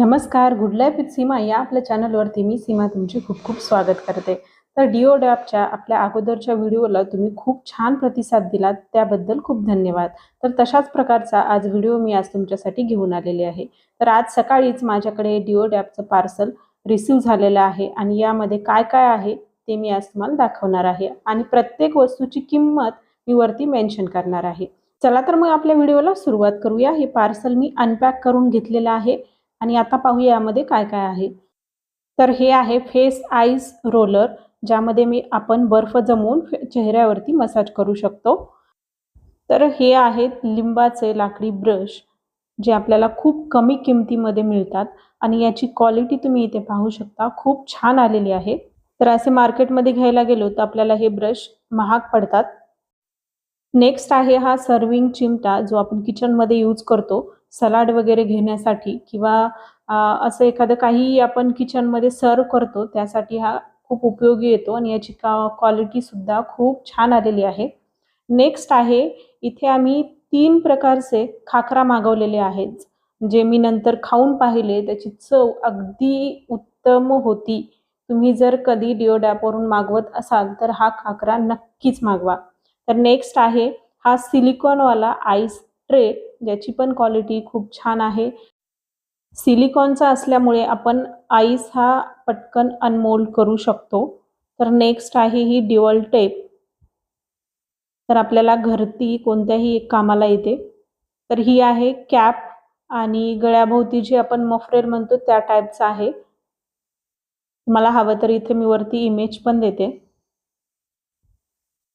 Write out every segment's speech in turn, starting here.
नमस्कार good life with सीमा या आपल्या चॅनलवरती मी सीमा तुमचे खूप खूप स्वागत करते. तर डिओ डॅपच्या आपल्या अगोदरच्या व्हिडिओला तुम्ही खूप छान प्रतिसाद दिलात त्याबद्दल खूप धन्यवाद. तर तशाच प्रकारचा आज व्हिडिओ मी आज तुमच्यासाठी घेऊन आलेले आहे. तर आज सकाळीच माझ्याकडे डिओ डॅपचं पार्सल रिसीव्ह झालेलं आहे आणि यामध्ये काय काय आहे ते मी आज तुम्हाला दाखवणार आहे आणि प्रत्येक वस्तूची किंमत मी वरती मेन्शन करणार आहे. चला तर मग आपल्या व्हिडिओला सुरुवात करूया. हे पार्सल मी अनपॅक करून घेतलेलं आहे. आणि आता पाहूया यामध्ये काय काय आहे. तर हे आहे फेस आईज रोलर ज्यामध्ये मी आपण बर्फ जमवून चेहऱ्यावरती मसाज करू शकतो. तर हे आहेत लिंबाचे लाकडी ब्रश जे आपल्याला खूप कमी किमतीमध्ये मिळतात आणि याची क्वालिटी तुम्ही इथे पाहू शकता. खूप छान आलेली आहे. तर असे मार्केटमध्ये घ्यायला गेलो तर आपल्याला हे ब्रश महाग पडतात. नेक्स्ट आहे हा सर्विंग चिमटा जो आपण किचनमध्ये यूज करतो. सलाड वगैरे घेण्यासाठी किंवा असं एखादं काही आपण किचनमध्ये सर्व करतो त्यासाठी हा खूप उपयोगी येतो आणि याची का क्वालिटीसुद्धा खूप छान आलेली आहे. नेक्स्ट आहे इथे आम्ही तीन प्रकारचे खाकरा मागवलेले आहेत जे मी नंतर खाऊन पाहिले त्याची चव अगदी उत्तम होती. तुम्ही जर कधी डिओडॅपवरून मागवत असाल तर हा खाकरा नक्कीच मागवा. तर नेक्स्ट आहे हा सिलिकॉनवाला आईस ट्रे ज्याची पण क्वालिटी खूप छान आहे. सिलिकॉनचा असल्यामुळे आपण आईस हा पटकन अनमोल्ड करू शकतो. तर नेक्स्ट आहे ही ड्युअल टेप तर आपल्याला घरती कोणत्याही एक कामाला येते. तर ही आहे कॅप आणि गळ्याभोवती जे आपण मफरेर म्हणतो त्या टाईपचं आहे. मला हवं तर इथे मी वरती इमेज पण देते.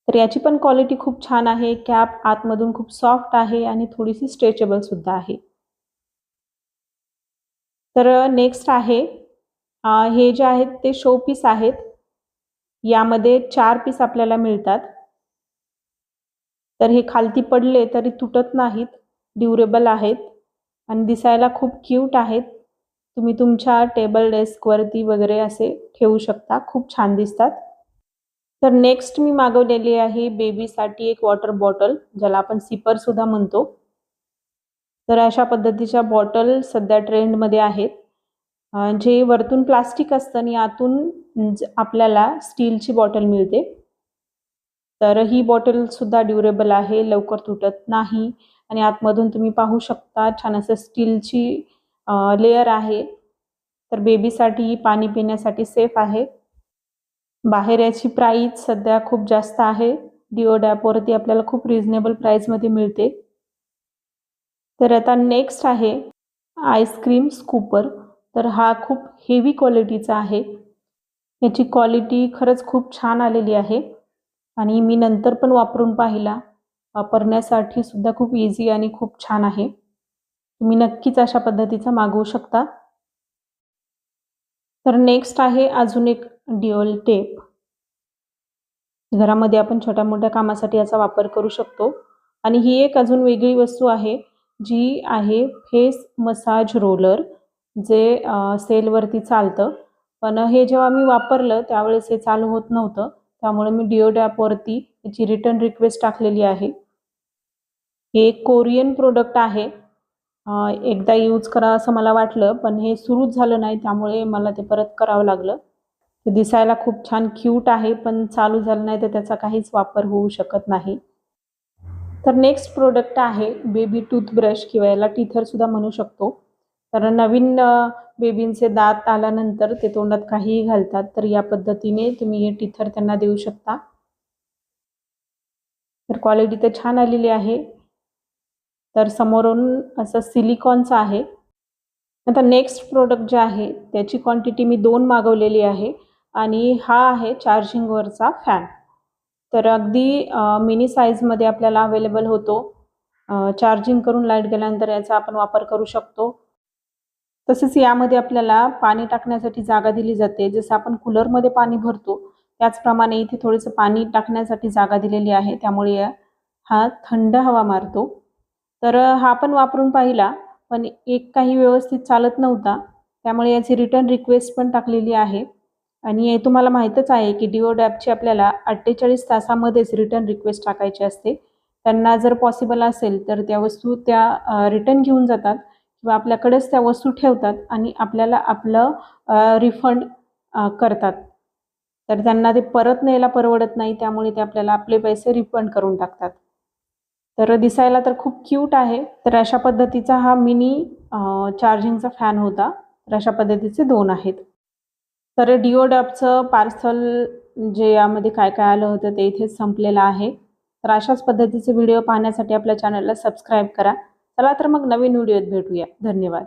तर याची पण क्वालिटी खूप छान आहे. कॅप आतमधून खूप सॉफ्ट आहे आणि थोडीशी स्ट्रेचेबल सुद्धा आहे. तर नेक्स्ट आहे. हे जे आहेत ते शो पीस आहेत. यामध्ये चार पीस आपल्याला मिळतात. तर हे खालती पडले तरी तुटत नाहीत. ड्युरेबल आहेत. आणि दिसायला खूप क्यूट आहेत. तुम्ही तुमच्या टेबल डेस्कवरती वगैरे असे ठेवू शकता. खूप छान दिसतात. तर नेक्स्ट मी मागवलेली आहे बेबीसाठी एक वॉटर बॉटल ज्याला आपण सिपर सुद्धा म्हणतो. तर अशा पद्धतीच्या बॉटल सध्या ट्रेंडमध्ये आहेत. जे वरतून प्लास्टिक असतं आणि आतून ज- आपल्याला स्टीलची बॉटल मिळते. तर ही बॉटल सुद्धा ड्युरेबल आहे लवकर तुटत नाही आणि आतमधून तुम्ही पाहू शकता छान असं स्टीलची लेअर आहे. तर बेबीसाठी पाणी पिण्यासाठी सेफ आहे. बाहेर याची प्राईज सध्या खूप जास्त आहे. डिओ डॅपवरती आपल्याला खूप रिझनेबल प्राईजमध्ये मिळते. तर आता नेक्स्ट आहे आईस्क्रीम स्कूपर तर हा खूप हेवी क्वालिटीचा आहे. याची क्वालिटी खरंच खूप छान आलेली आहे. आणि मी नंतर पण वापरून पाहिला. वापरण्यासाठी सुद्धा खूप इझी आणि खूप छान आहे. तुम्ही नक्कीच अशा पद्धतीचा मागवू शकता. तर नेक्स्ट आहे अजून एक डिओल टेप. घरामध्ये आपण छोट्या मोठ्या कामासाठी याचा वापर करू शकतो. आणि ही एक अजून वेगळी वस्तू आहे जी आहे फेस मसाज रोलर जे सेलवरती चालतं. पण हे जेव्हा मी वापरलं त्यावेळेस हे चालू होत नव्हतं. त्यामुळे मी डिओड ॲपवरती याची रिटर्न रिक्वेस्ट टाकलेली आहे. हे एक कोरियन प्रोडक्ट आहे. एकदा यूज करा असं मला वाटलं पण हे सुरूच झालं नाही त्यामुळे मला ते परत करावं लागलं. दिसायला खूप छान क्यूट आहे पण चालू झालं नाही तर त्याचा काहीच वापर होऊ शकत नाही. तर नेक्स्ट प्रोडक्ट आहे बेबी टूथब्रश किंवा याला टीथरसुद्धा म्हणू शकतो. तर नवीन बेबींचे दात आल्यानंतर ते तोंडात काहीही घालतात तर या पद्धतीने तुम्ही हे टीथर त्यांना देऊ शकता. तर क्वालिटी तर छान आलेली आहे. तर समोरून असं सिलिकॉनचं आहे. आता नेक्स्ट प्रोडक्ट जे आहे त्याची क्वांटिटी मी दोन मागवलेली आहे. आणि हा आहे चार्जिंगवरचा फॅन तर अगदी मिनी साईजमध्ये आपल्याला अवेलेबल होतो. चार्जिंग करून लाइट गेल्यानंतर याचा आपण वापर करू शकतो. तसेच यामध्ये आपल्याला पाणी टाकण्यासाठी जागा दिली जाते. जसं आपण कूलरमध्ये पाणी भरतो त्याचप्रमाणे इथे थोडंसं पाणी टाकण्यासाठी जागा दिलेली आहे. त्यामुळे हा थंड हवा मारतो. तर हा पण वापरून पाहिला पण एक काही व्यवस्थित चालत नव्हता. त्यामुळे याची रिटर्न रिक्वेस्ट पण टाकलेली आहे. आणि हे तुम्हाला माहीतच आहे की डिओ डॅपची आपल्याला अठ्ठेचाळीस तासामध्येच रिटर्न रिक्वेस्ट टाकायची असते. त्यांना जर पॉसिबल असेल तर त्या वस्तू त्या रिटर्न घेऊन जातात किंवा आपल्याकडेच त्या वस्तू ठेवतात आणि आपल्याला आपलं रिफंड करतात. तर त्यांना ते परत न्यायला परवडत नाही त्यामुळे ते आपल्याला आपले पैसे रिफंड करून टाकतात. तर दिसायला तर खूप क्यूट आहे. तर अशा पद्धतीचा हा मिनी चार्जिंगचा फॅन होता. तर अशा पद्धतीचे दोन आहेत. तर डिओडॅपचं पार्सल जे यामध्ये काय काय आलं होतं ते इथेच संपलेलं आहे. तर अशाच पद्धतीचे व्हिडिओ पाहण्यासाठी आपल्या चॅनलला सबस्क्राईब करा. चला तर मग नवीन व्हिडिओत भेटूया. धन्यवाद.